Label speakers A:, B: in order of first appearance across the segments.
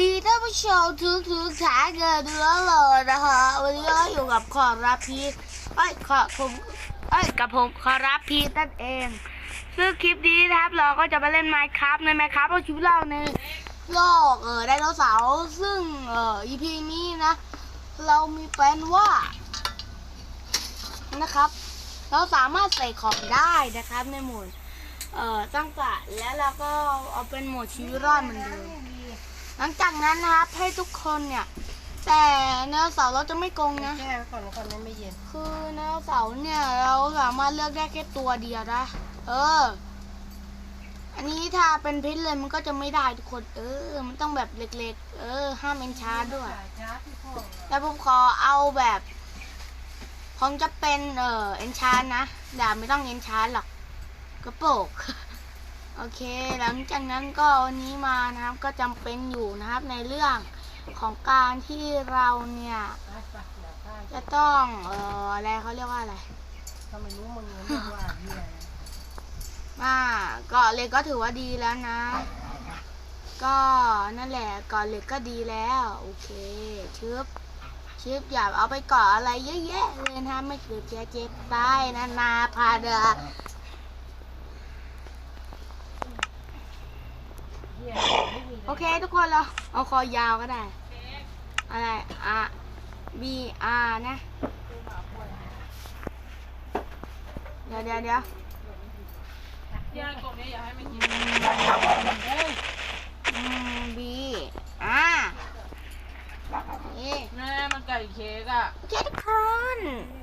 A: ดีท่านผู้ชมทุกทุกๆท่านกันด้วยเลยนะคะ วันนี้ก็อยู่กับขอรับพีทเอ้ยขอผมเอ้ยกับผมขอรับพีทนั่นเอง ซึ่งคลิปนี้นะครับเราก็จะมาเล่นไมค์ครับในไมค์ครับเอาชีวิตเราในโลกเออไดโนเสาร์ซึ่งเออ EP นี้นะ เรามีแปลนว่า นะครับ เราสามารถใส่ของได้นะครับในหมดเอ่อตั้งกะแล้วเราก็เอาเป็นหมดชีวิตรอดเหมือนเดิม หลังจากนั้นนะครับให้ทุกคนเนี่ย แต่เนื้อเสาร์เราจะไม่โกงนะ
B: แก้ก่อนก่อนนั้นไม่เย็น
A: คือเนื้อเสาร์เนี่ยเราสามารถเลือกได้แค่ตัวเดียวนะ เออ อันนี้ถ้าเป็นพิษเลยมันก็จะไม่ได้ทุกคน เออ มันต้องแบบเล็ก ๆ เออ ห้ามเอนชาร์ด้วย
B: จ้าที่พ่อ
A: แล้วผมขอเอาแบบผมจะเป็นเอ่อเอนชานนะดาบไม่ต้องเอนชานหรอกกระโปก โอเค หลังจากนั้นก็วันนี้มานะครับก็จำเป็นอยู่นะครับในเรื่องของการที่เราเนี่ย
B: ไปไปเดี๋ยวข้า
A: จะต้องเอ่ออะไรเขาเรียกว่าอะไร
B: ถ้าไม่รู้มึงเรียกว่าเหี้ย
A: มาเกาะเหล็กก็ถือว่าดีแล้วนะ ก็นั่นแหละเกาะเหล็กก็ดีแล้ว โอเคชึบชึบอย่าเอาไปเกาะอะไรเยอะแยะเลยนะไม่เกิดเจ็บเจ็บตายนะนาพาเดอ
B: เหี้ยไม่มี
A: โอเคทุกคนเราเอาคอยาวก็ได้ อะไรอะ B R นะ เดี๋ยวเดี๋ยวเดี๋ยว
C: ย่างกบนี้อย่าให้มันกิน
A: อืม B อ่านี่
C: แม่มันไก่เค้กอะ
A: โอเคทุกคน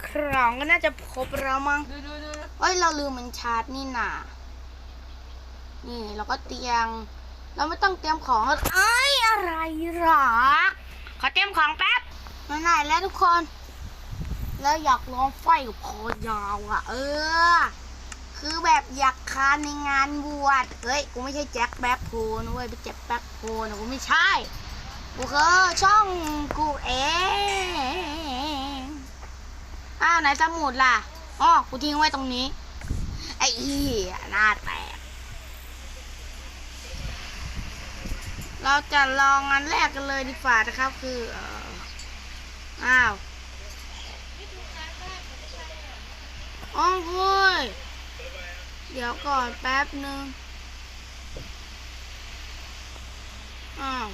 A: ของก็น่าจะครบแล้วมั้ง
C: ดูดูดู
A: เอ้ยเราลืมมันชาร์จนี่น่ะ นี่เราก็เตรียม เราไม่ต้องเตรียมของแล้วเอ้ยอะไรหรอ ขอเตรียมของแป๊บมาไหนแล้วทุกคน แล้วอยากลองไฟกับคอยาวอะ เออ คือแบบอยากคานในงานบวช เฮ้ย กูไม่ใช่แจ็คแบ็คโพนะเว้ยไปแจ็คแบ็คโพนะกูไม่ใช่ กูคือช่องกูเองอ้าวไหนสมุดล่ะ อ๋อ กูทิ้งไว้ตรงนี้ ไอ้เหี้ยหน้าแตก เราจะลองอันแรกกันเลยดีกว่านะครับ คืออ้าวอ๋อเฮ้ยเดี๋ยวก่อนแป๊บหนึ่งอ้าว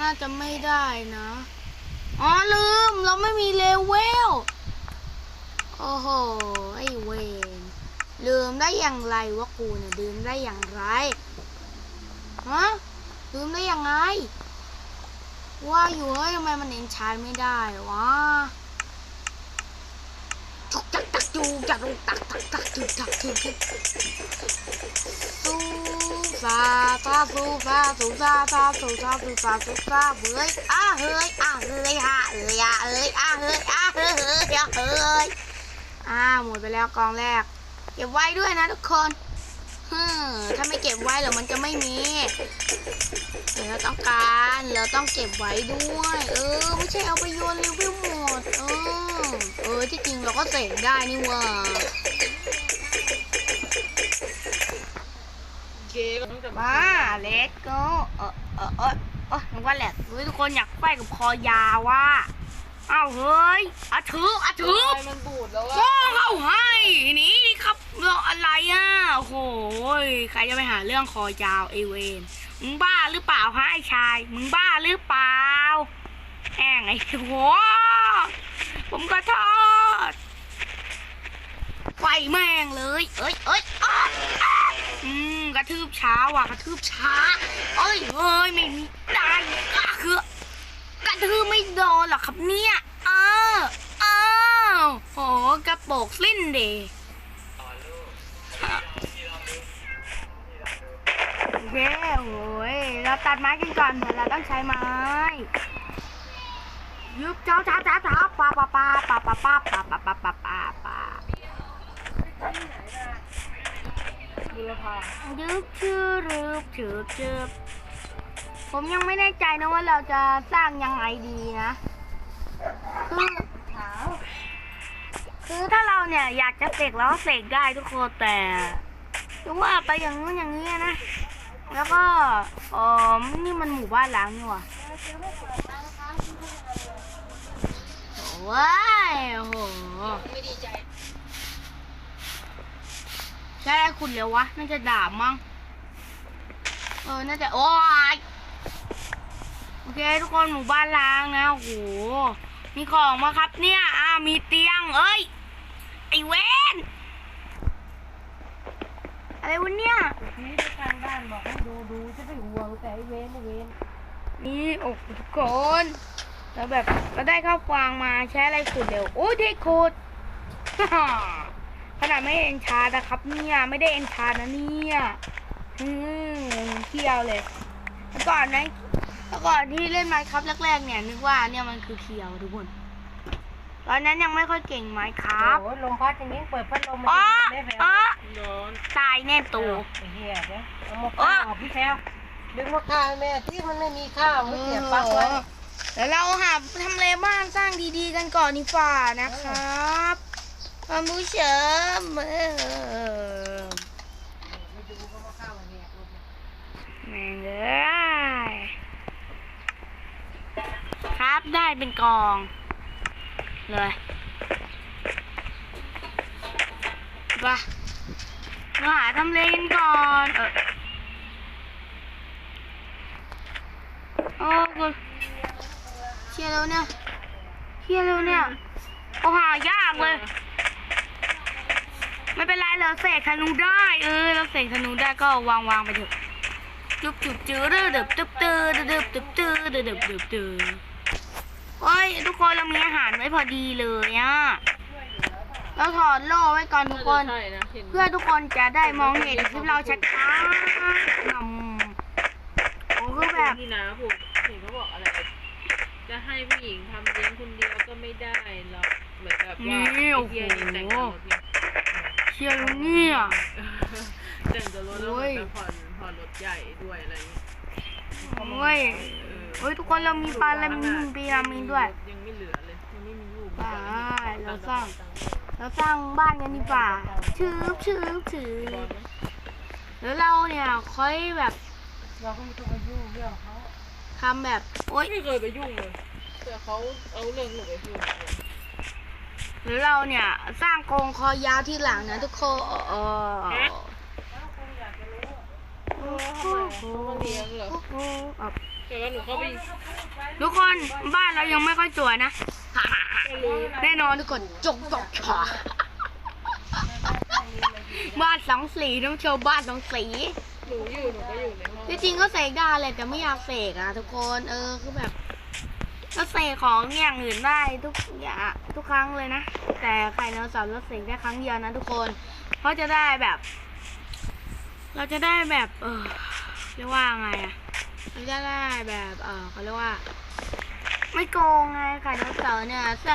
A: น่าจะไม่ได้นะอ๋อลืม เราไม่มีเลเวล โอ้โห ไอเวนลืมได้อย่างไรวะกูเนี่ยลืมได้อย่างไรฮะ ลืมได้ยังไง ว่าอยู่เฮ้ยทำไมมันเอนชานไม่ได้วะจุกจักตักจูจักจุกตักตักตักจุกตักจุกจุกสูซาซาสูซาสูซาซาสูซาสูซาสูซาเฮ้ยอะเฮ้ยอะเฮ้ยอะเฮ้ยอะเฮ้ยอะเฮ้ยอะเฮ้ยอะเฮ้ยอ่าหมดไปแล้วกองแรกเก็บไว้ด้วยนะทุกคน ฮึถ้าไม่เก็บไว้เดี๋ยวมันจะไม่มีเดี๋ยวเราต้องการเราต้องเก็บไว้ด้วย เออ ไม่ใช่เอาไปโยนเลเวลหมด เออ เออ ที่จริงเราก็เสกได้นี่ว่า
C: เค้กตั้งแต่
A: มาเลตโกเออเออเออเออนึกว่าแหละเฮ้ยทุกคนอยากไฟกับคอยาวว่ะอ้าวเฮ้ยอะถืออะถือ
C: มันบูดแล้ว
A: โอ้
C: อะ
A: เข้าให้นี่ ครับรออะไรอะโหยใครจะไปหาเรื่องคอยาวไอเวนมึงบ้าหรือเปล่าฮะไอชาย มึงบ้าหรือเปล่าแองไอ้โหผมก็ทอดไฟแม่งเลย เอ้ยเอ้ยอืมกระทืบช้าว่ะกระทืบช้า เอ้ยเฮ้ยไม่มีได้ก็คือกระทืบไม่โดนหรอกครับเนี่ยอ้าวอ้าวโหกระโปรงสิ้นเดอ เคโอ้ยเราตัดไม้กันก่อนเดี๋ยวเราต้องใช้ไม้ยุบเจ้าจ้าจ้าจ้าปาปาปาปาปาปาปาปาปาปาปาปา
C: ดูรา
A: ยุบชื่อรึบชืบชืบผมยังไม่แน่ใจนะว่าเราจะสร้างยังไงดีนะคือคือถ้าเราเนี่ยอยากจะเสกแล้วเสกได้ทุกคนแต่ว่าไปอย่างนู้นอย่างนี้นะ แล้วก็เออนี่มันหมู่บ้านล้างนี่หว่ะว้ายโอ้โห
C: ไม่ดีใจ
A: ใช้อะไรขุดเร็ววะ น่าจะด่ามั้ง เออ น่าจะ โอ้ยโอเค ทุกคนหมู่บ้านล้างนะ โอ้โห มีของมาครับเนี่ย อ่า มีเตียง เอ้ย ไอเวน อะไรวะเนี่ย
B: นี่ไปทางบ้านบอกให้ดูดูจะไปห่วงแต่ไอ้เว้นไอ้เว้น
A: นี่โอ้โหทุกคนแล้วแบบก็ได้ข้าวฟางมาใช้อะไรขุดเร็วโอ้ยได้ขุดขนาดไม่เอ็นชาร์นะครับเนี่ยไม่ได้เอ็นชาร์นะเนี่ยอืมเที่ยวเลยแล้วก่อนนะแล้วก่อนที่เล่นไมค์ครับแรกๆเนี่ยนึกว่าเนี่ยมันคือเคียวทุกคน ตอนนั้นยังไม่ค่อยเก่งไมค์ครับ
B: โอ้ยลมพัดอย่างนี้เปิดพัดลม
A: อ๋อ
B: ได้แผล
A: อ๋อ
C: ร้อน
A: ตายแน่ตู
B: ไอ้เหี้ยเดี๋ยวเอามาข้าวพี่แพลวดึงมาข้าวให้แม่ที่มันไม่มีข้าวไม่เสียบปลั๊กไว้
A: แล้วเราหาทำเลบ้านสร้างดีๆกันก่อนดีฝ่านะครับคุณผู้ชมเออ
B: ไม่ดูก็มาข้าวมาแหกลม
A: แม่งเลยครับได้เป็นกอง เลยไปเราหาทำเลกันก่อนเออโอ้กูเชียร์แล้วเนี่ยเชียร์แล้วเนี่ยโอ้หายากเลย ไม่เป็นไรเราเสกธนูได้เออเราเสกธนูได้ก็วางวางไปเถอะจุบจุบจืดเดือบตึบตืดเดือบตึบตืดเดือบตึบตืด โอ้ย ทุกคนเรามีอาหารไว้พอดีเลยอะเราถอดโล่ไว้ก่อนทุกคน
C: ใช่นะเห็น
A: เพื่อทุกคนจะได้มองเห็นคลิปเราชัดๆนำโอ้คือแบบ
C: ที่นะผมเห็นเขาบอกอะไร จะให้ผู้หญิงทำเลี้ยงคนเดียวก็ไม่ได้หรอกเหมือนแบบว่า
A: นี่โอ้โห
C: ไเหี้ยนี่แต่งตัวเพียง
A: เชียร์แล้วเนี่ย
C: แต่งตัวรถแล้วเหมือนจะผ่อนผ่อนรถใหญ่ด้วยอะไรอย่างเงี้ย
A: โอ้ย
C: เออ
A: โอ้ยทุกคนเรามีปลาและมีปีรามิดด้วย
C: ยังไม่เหลือเลยยังไม่มีลูก
A: ใช่เราสร้าง เราสร้างบ้านกันดีกว่าชืบชืบชืบแล้วเราเนี่ยค่อยแบบ
B: เราก็ไม่ต้องไปยุ่งเรื่องเขา
A: ทำแบบโอ๊ย
C: ไม่เคยไปยุ่งเลยแต่เขาเอาเรื่องหนูไปพูด
A: หรือเราเนี่ยสร้างกรงคอยาวที่หลังนะทุกคนเออ
C: เขาเลี้ยงเหรอ แต่ว่าหนูเข้าไป
A: ทุกคนบ้านเรายังไม่ค่อยสวยนะ
C: ก็รู้
A: แน่นอนทุกคนจงตกฉาบ้านสองสีต้องโชว์บ้านสองสี
C: หนูอยู่หนูก็อยู่ในห้อง
A: ที่จริงก็เสกได้แหละแต่ไม่อยากเสกอะทุกคนเออคือแบบ ก็เสกของอย่างอื่นได้ทุกอย่างทุกครั้งเลยนะ แต่ไข่เนอร์สัตว์เราเสกได้ครั้งเดียวนะทุกคนเพราะจะได้แบบ เราจะได้แบบ เออเรียกว่าไงอะ เราจะได้แบบเออเขาเรียกว่า ไม่โกงไงไข่เนอร์สัตว์เนี่ยถ้า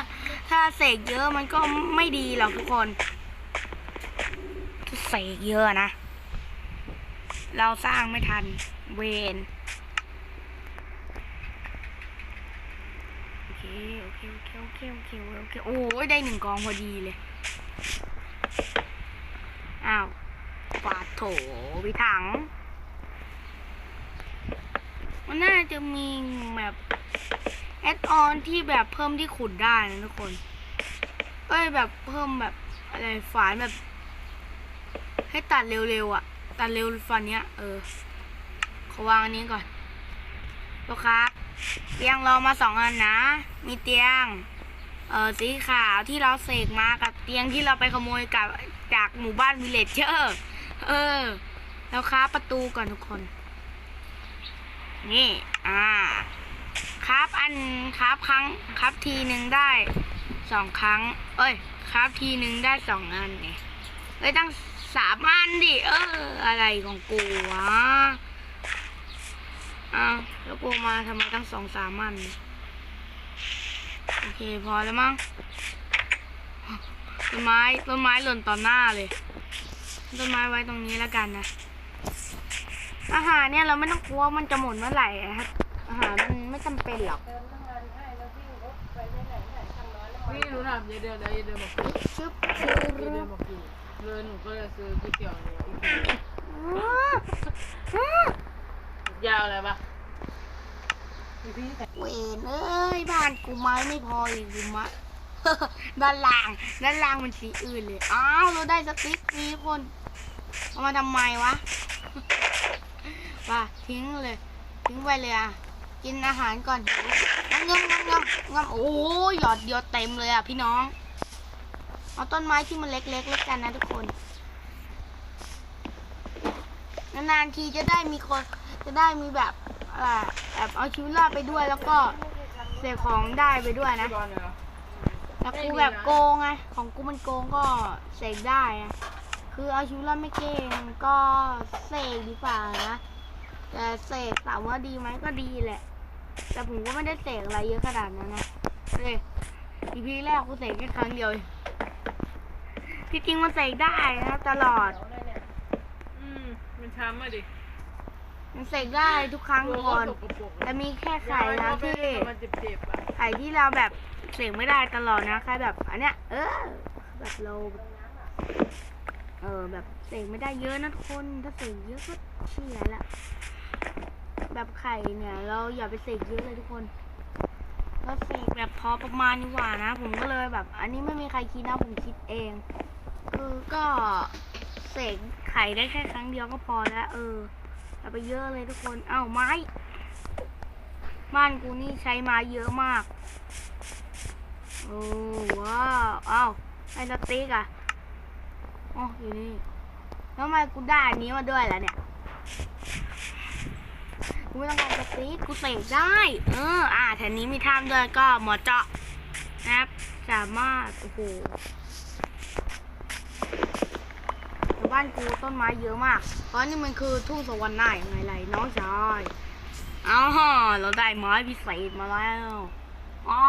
A: ถ้าเสกเยอะมันก็ไม่ดีหรอกทุกคนถ้าเสกเยอะนะ เราสร้างไม่ทันเวนโอเคโอเคโอเคโอเคโอเคโอเคโอ้ยได้หนึ่งกองพอดีเลยอ้าวปาดโถไปถัง มันน่าจะมีแบบแอดออนที่แบบเพิ่มที่ขุดได้นะทุกคนเอ้ยแบบเพิ่มแบบอะไรฝานแบบ ให้ตัดเร็วๆอะ ตัดเร็วฟันเนี้ย เออขาวางอันนี้ก่อนลูกค้าเตียงเรามาสองอันนะ มีเตียง เออสีขาวที่เราเสกมากับเตียงที่เราไปขโมยกับจากหมู่บ้านวิลเลจเจอร์ เออ แล้วค้าประตูก่อนทุกคน นี่ อ่า ครับอันครับครั้งครับทีหนึ่งได้สองครั้ง เอ้ย ครับทีหนึ่งได้สองอันไงเอ้ยตั้งสามอันดิ เออ อะไรของกูวะอ้าวแล้วกูมาทำไมตั้งสองสามอัน โอเค พอแล้วมั้ง ต้นไม้ ต้นไม้หล่นต่อหน้าเลย ต้นไม้ไว้ตรงนี้แล้วกันนะ อาหารเนี่ยเราไม่ต้องกลัวมันจะหมดเมื่อไหร่ครับ อาหารมันไม่จำเป็นหรอก
B: เติมน้ำมันให้แล้ววิ่รถไปไหนไหนทำน้อยแล้ว
C: พี่ามยายเดือนแล้วยาเดือนบอกคืน
A: ชึบชึบ
C: เดือนบอกคืนเลยหนูก็เลยซื้อก๋วยเตี๋ยวหนูอีก
A: อ้าอ้า
C: ยาวอะไรปะ
B: อีพี่แต่
A: เวนเอ้ยบ้านกูไม้ไม่พออีกกูมาด้านล่างด้านล่างมันสีอื่นเลย อ้าวเราได้สติ๊กฟรีคน เอามาทำไมวะ ว่าทิ้งเลย ทิ้งไปเลยอะ กินอาหารก่อนงมงั้นงั้นงั้นโอ้ยหยอดเดียวเต็มเลยอะพี่น้อง เอาต้นไม้ที่มันเล็กๆแล้วกันนะทุกคนนานๆทีจะได้มีคนจะได้มีแบบอ่าแบบเอาชีวิตรอดไปด้วยแล้วก็เสียของได้ไปด้วยนะ
C: บอลเหรอ
A: แต่กูแบบโกงไงของกูมันโกงก็เสกได้ไงคือเอาชีวิตรอดไม่เก่งก็เสกดีกว่านะ แต่เสกถามว่าดีไหมก็ดีแหละ แต่ผมก็ไม่ได้เสกอะไรเยอะขนาดนั้นนะเฮ้ยอีพีแรกกูเสกแค่ครั้งเดียวเองที่จริงมันเสกได้นะตลอด
C: อืมมันช้ำอะดิ
A: มันเสกได้ทุกครั้ง
C: ตัว
A: ก่
C: ก็
A: อน
C: สกปรก
A: แต่มีแค่ไข่นะที่
C: มันเจ็บๆอะ
A: ไข่ที่เราแบบเสกไม่ได้ตลอดนะแค่แบบอันเนี้ยเออแบบเราแบบเออแบบเสกไม่ได้เยอะนะทุกคนถ้าเสกเยอะก็เชี่ยละ แบบไข่เนี่ย เราอย่าไปเสกเยอะเลยทุกคนเราเสกแบบพอประมาณดีกว่านะ ผมก็เลยแบบ อันนี้ไม่มีใครคิดนะผมคิดเอง คือก็เสกไข่ได้แค่ครั้งเดียวก็พอแล้ว เอออย่าไปเยอะเลยทุกคนเอ้าไม้บ้านกูนี่ใช้ไม้เยอะมากโอ้ว้าวเอ้าไอ้สติ๊กอะอ๋ออยู่นี่แล้วทำไมกูได้อันนี้มาด้วยล่ะเนี่ย กูไม่ต้องการสติ๊กกูเสกได้ เออ อ่าแถวนี้มีถ้ำด้วยก็หมอเจาะนะครับ สามารถ โอ้โหแต่บ้านกูต้นไม้เยอะมาก เพราะนี่มันคือทุ่งสวรรค์หน้ายไงไรน้องชายอ้าวเราได้ไม้พิเศษมาแล้วอ้า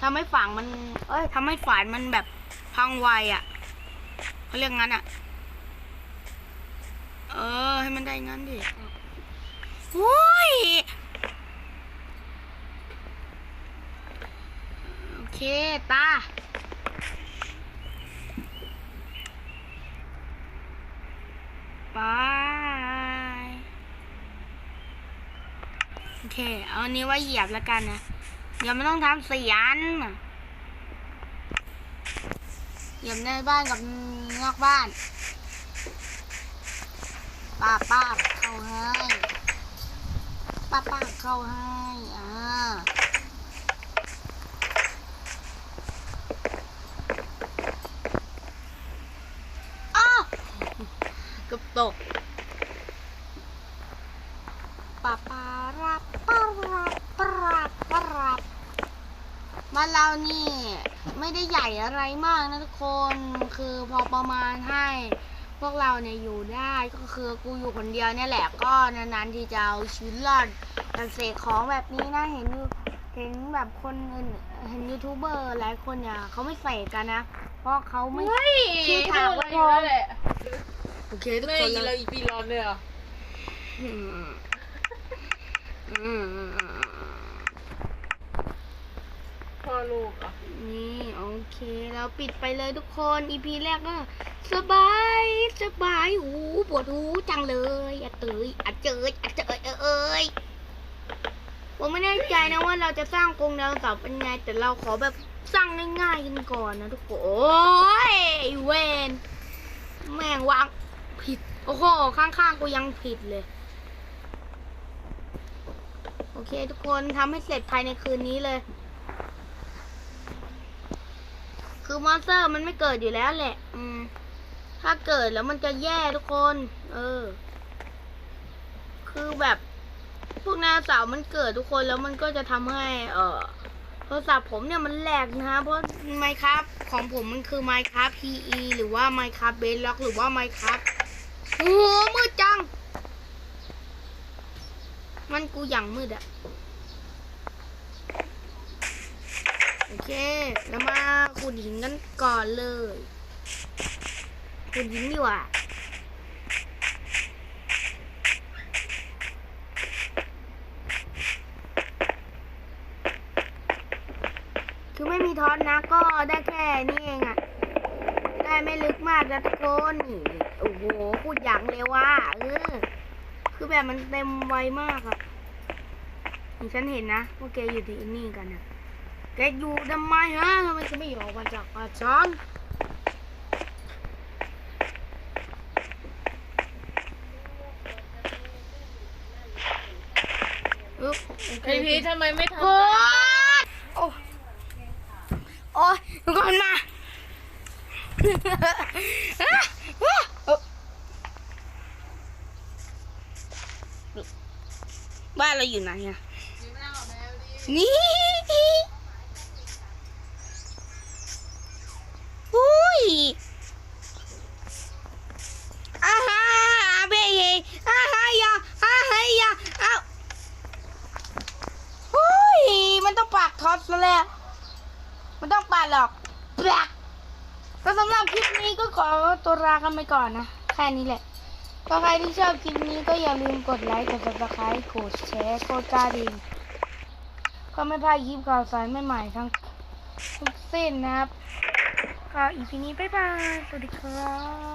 A: ทำให้ฝังมัน เอ้ยทำให้ฝานมันแบบพังไวอะเขาเรียกงั้นอะ มันได้งั้นดิโอ้ยโอเคตาไปโอเค เอาอันนี้ไว้เหยียบแล้วกันนะ เดี๋ยวไม่ต้องทำเสียนเหยียบในบ้านกับนอกบ้าน ป้าป้าเข้าให้ ป้าป้าเข้าให้ อ่า อ้าวกับตกปาปารับปารับปารับปารับบ้านเรานี่ ไม่ได้ใหญ่อะไรมากนะทุกคน คือพอประมาณให้ พวกเราเนี่ยอยู่ได้ก็คือกูอยู่คนเดียวเนี่ยแหละก็นานๆที่จะเอาชีวิตรอดแต่เสกของแบบนี้นะเห็นอยู่เห็นแบบคนอื่นเห็นยูทูบเบอร์หลายคนเนี่ยเขาไม่เสกกันนะเพราะเขาไม่
C: เฮ้ย
A: ชื่อถามว่า
C: พูดอะไรอีกแล้วแหละ
A: โอเคทุก
C: ไม่
A: คน
C: เรา
A: แล้ว
C: อีปีร้อนเลยเหรอ
A: อืมอืมอืมอืม
C: พ่อลูกอะ
A: นี่โอเค เราปิดไปเลยทุกคนอีพีแรกก็สบายสบายหูปวดหูจังเลยอะเตยอะเจยอะเจยเออเอ้ยผมไม่แน่ใจนะว่าเราจะสร้างกรงดาวเสาร์เป็นไง แต่เราขอแบบสร้างง่ายๆกันก่อนนะทุกคนโอ้ยเวนแม่งวางผิด โอ้โหข้างๆกูยังผิดเลยโอเค ทุกคนทำให้เสร็จภายในคืนนี้เลย คือมอนสเตอร์มันไม่เกิดอยู่แล้วแหละ อืม ถ้าเกิดแล้วมันจะแย่ทุกคน เออ คือแบบ พวกนวเสาร์มันเกิดทุกคนแล้วมันก็จะทำให้ เออโทรศัพท์ผมเนี่ยมันแหลกนะฮะเพราะไมครับของผมมันคือ Minecraft PE หรือว่า Minecraft Bedrock หรือว่า Minecraft โอ้โหมืดจัง มันกูอย่างมืดอะ โอเคแล้วมาขุดหินกันก่อนเลยขุดหินดีกว่าคือไม่มีท็อตนะก็ได้แค่นี้เองอะได้ไม่ลึกมากนะทุกคนนี่โอ้โหพูดอย่างเร็วว่าเออคือแบบมันเต็มไวมากอะอย่างฉันเห็นนะว่าแกอยู่ที่นี่กันนะ แกอยู่ทำไมฮะทำไมจะไม่ออกมาจากป่าช้างอึ๊บโอเค
C: พี่พีชทำไมไม่ทำ
A: กดโอ้โอ้ยทุกคนมาบ้านเราอยู่ไหนอะนี่อุ้ยอาฮาอาเบยอาฮายาอาฮายาอ้าว อุ้ย มันต้องปากท็อปซะแล้ว มันต้องปาด หรอกก็สำหรับคลิปนี้ก็ขอตัวลากันไปก่อนนะ แค่นี้แหละก็ใครที่ชอบคลิปนี้ก็อย่าลืมกดไลค์ กดซับสไครต์กดแชร์ กดกระดิ่งก็ไม่พลาดคลิปข่าวสารใหม่ๆทั้งทุกเส้นนะครับก็อีพีนี้บ๊ายบาย สวัสดีครับ